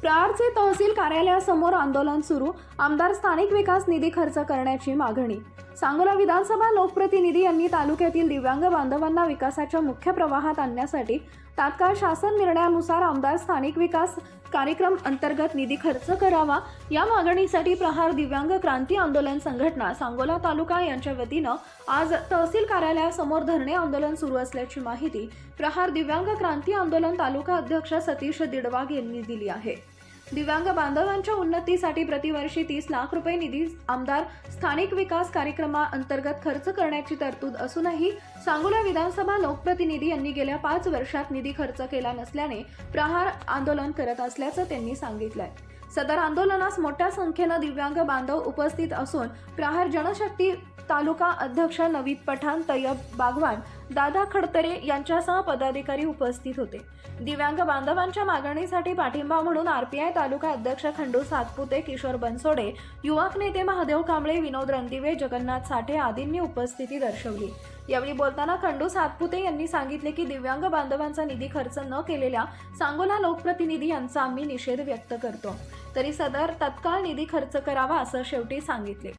प्रहारचे तहसील कार्यालयासमोर आंदोलन सुरू आमदार स्थानिक विकास निधी खर्च करण्याची मागणी. सांगोला विधानसभा लोकप्रतिनिधी यांनी तालुक्यातील दिव्यांग बांधवांना विकासाच्या मुख्य प्रवाहात आणण्यासाठी तात्काळ शासन निर्णयानुसार आमदार स्थानिक विकास कार्यक्रम अंतर्गत निधी खर्च करावा. या मागणीसाठी प्रहार दिव्यांग क्रांती आंदोलन संघटना सांगोला तालुका यांच्या वतीनं आज तहसील कार्यालयासमोर धरणे आंदोलन सुरू असल्याची माहिती प्रहार दिव्यांग क्रांती आंदोलन तालुका अध्यक्ष सतीश दिडवाग यांनी दिली आहे. दिव्यांग बांधवांच्या उन्नतीसाठी प्रतिवर्षी तीस लाख रुपये निधी आमदार स्थानिक विकास कार्यक्रमाअंतर्गत खर्च करण्याची तरतूद असूनही सांगोला विधानसभा लोकप्रतिनिधी यांनी गेल्या पाच वर्षात निधी खर्च केला नसल्याने प्रहार आंदोलन करत असल्याचं त्यांनी सांगितलंय. सदर आंदोलनास मोठ्या संख्येनं दिव्यांग बांधव उपस्थित असून प्रहार जनशक्ती तालुका अध्यक्ष नवीद पठाण तय्यब बागवान दादा खडतरे यांच्यासह पदाधिकारी उपस्थित होते. दिव्यांग बांधवांच्या मागणीसाठी पाठिंबा म्हणून आरपीआय तालुका अध्यक्ष खंडू सातपुते किशोर बनसोडे युवक नेते महादेव कांबळे विनोद रणदिवे जगन्नाथ साठे आदींनी उपस्थिती दर्शवली. यावेळी बोलताना खंडू सातपुते यांनी सांगितले की दिव्यांग बांधवांचा निधी खर्च न केलेल्या सांगोला लोकप्रतिनिधी यांचा आम्ही निषेध व्यक्त करतो. तरी सदर तत्काळ निधी खर्च करावा असं शेवटी सांगितले.